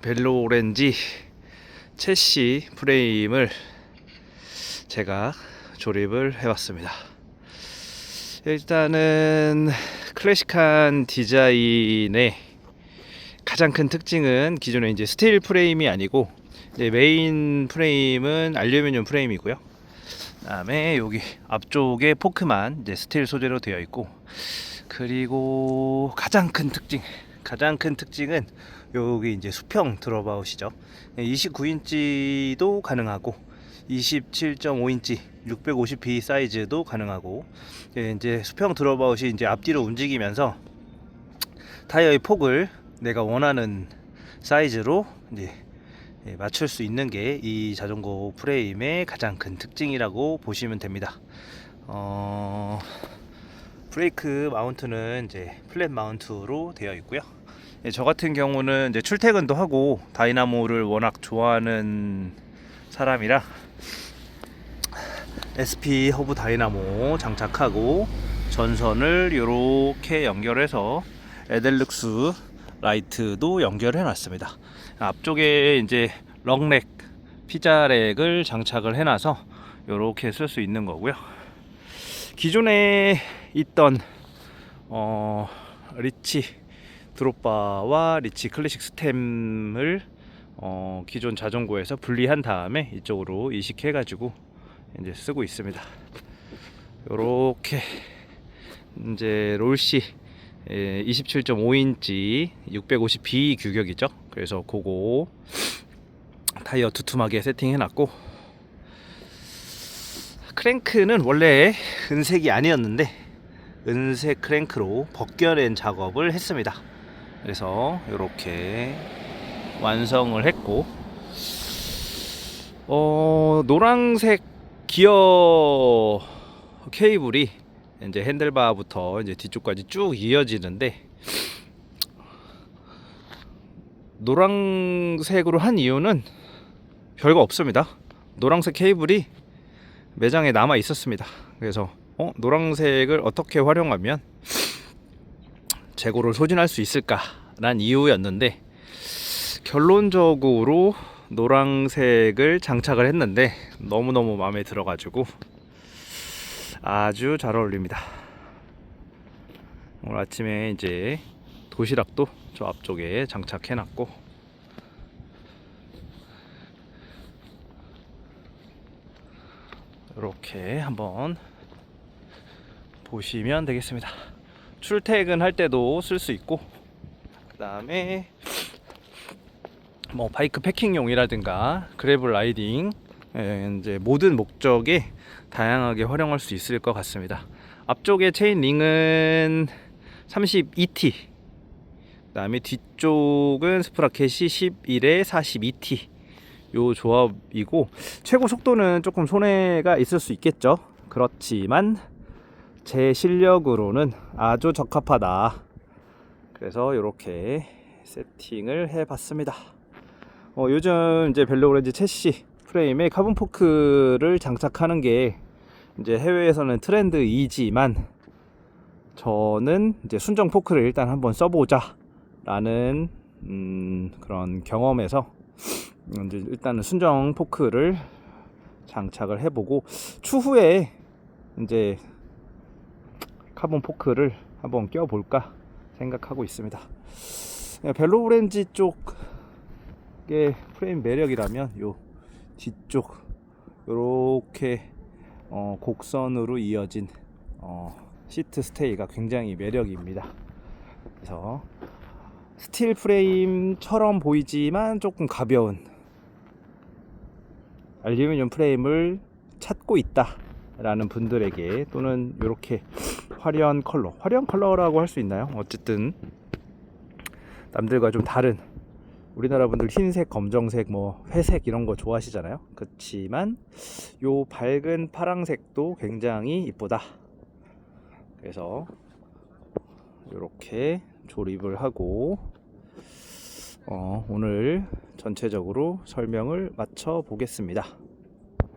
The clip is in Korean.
벨로 오렌지 채시 프레임을 제가 조립을 해봤습니다. 일단은 클래식한 디자인의 가장 큰 특징은 기존에 이제 스틸 프레임이 아니고 메인 프레임은 알루미늄 프레임이고요. 그다음에 여기 앞쪽에 포크만 이제 스틸 소재로 되어 있고 그리고 가장 큰 특징 가장 큰 특징은 여기 이제 수평 들어봐오시죠 29인치도 가능하고 27.5인치 650p 사이즈도 가능하고 예, 이제 수평 들어봐오시 이제 앞뒤로 움직이면서 타이어의 폭을 내가 원하는 사이즈로 이제 예, 맞출 수 있는 게 이 자전거 프레임의 가장 큰 특징이라고 보시면 됩니다. 어, 브레이크 마운트는 이제 플랫 마운트로 되어 있고요. 예, 저 같은 경우는 이제 출퇴근도 하고 다이나모를 워낙 좋아하는 사람이라 SP 허브 다이나모 장착하고 전선을 이렇게 연결해서 에델룩스 라이트도 연결해 놨습니다. 앞쪽에 이제 럭렉 피자렉을 장착을 해놔서 이렇게 쓸 수 있는 거고요. 기존에 있던 어, 리치 드롭바와 리치 클래식 스템을 어, 기존 자전거에서 분리한 다음에 이쪽으로 이식해 가지고 이제 쓰고 있습니다. 요렇게 이제 롤시 27.5인치 650B 규격이죠. 그래서 그거 타이어 두툼하게 세팅해 놨고 크랭크는 원래 은색이 아니었는데 은색 크랭크로 벗겨낸 작업을 했습니다. 그래서 이렇게 완성을 했고 어 노란색 기어 케이블이 이제 핸들바부터 이제 뒤쪽까지 쭉 이어지는데 노란색으로 한 이유는 별거 없습니다. 노란색 케이블이 매장에 남아 있었습니다. 그래서 어, 노란색을 어떻게 활용하면 재고를 소진할 수 있을까란 이유였는데 결론적으로 노란색을 장착을 했는데 너무너무 마음에 들어가지고 아주 잘 어울립니다. 오늘 아침에 이제 도시락도 저 앞쪽에 장착해 놨고 이렇게 한번 보시면 되겠습니다. 출퇴근할 때도 쓸 수 있고 그 다음에 뭐 바이크 패킹용이라든가 그래블 라이딩 예, 이제 모든 목적에 다양하게 활용할 수 있을 것 같습니다. 앞쪽에 체인 링은 32T 그 다음에 뒤쪽은 스프라켓이 11에 42T 요 조합이고 최고 속도는 조금 손해가 있을 수 있겠죠. 그렇지만 제 실력으로는 아주 적합하다. 그래서 이렇게 세팅을 해봤습니다. 어, 요즘 이제 벨로 오렌지 채시 프레임에 카본 포크를 장착하는 게 이제 해외에서는 트렌드이지만 저는 이제 순정 포크를 일단 한번 써보자라는 음, 그런 경험에서 이제 일단은 순정 포크를 장착을 해보고 추후에 이제 카본 포크를 한번 껴볼까 생각하고 있습니다. 벨로 오렌지 쪽의 프레임 매력이라면 요 뒤쪽 이렇게 어, 곡선으로 이어진 어, 시트 스테이가 굉장히 매력입니다. 그래서 스틸 프레임처럼 보이지만 조금 가벼운 알루미늄 프레임을 찾고 있다. 라는 분들에게 또는 이렇게 화려한 컬러, 화려한 컬러라고 할 수 있나요? 어쨌든 남들과 좀 다른 우리나라 분들 흰색, 검정색, 뭐 회색 이런 거 좋아하시잖아요. 그렇지만 요 밝은 파랑색도 굉장히 이쁘다. 그래서 이렇게 조립을 하고 어, 오늘 전체적으로 설명을 마쳐 보겠습니다.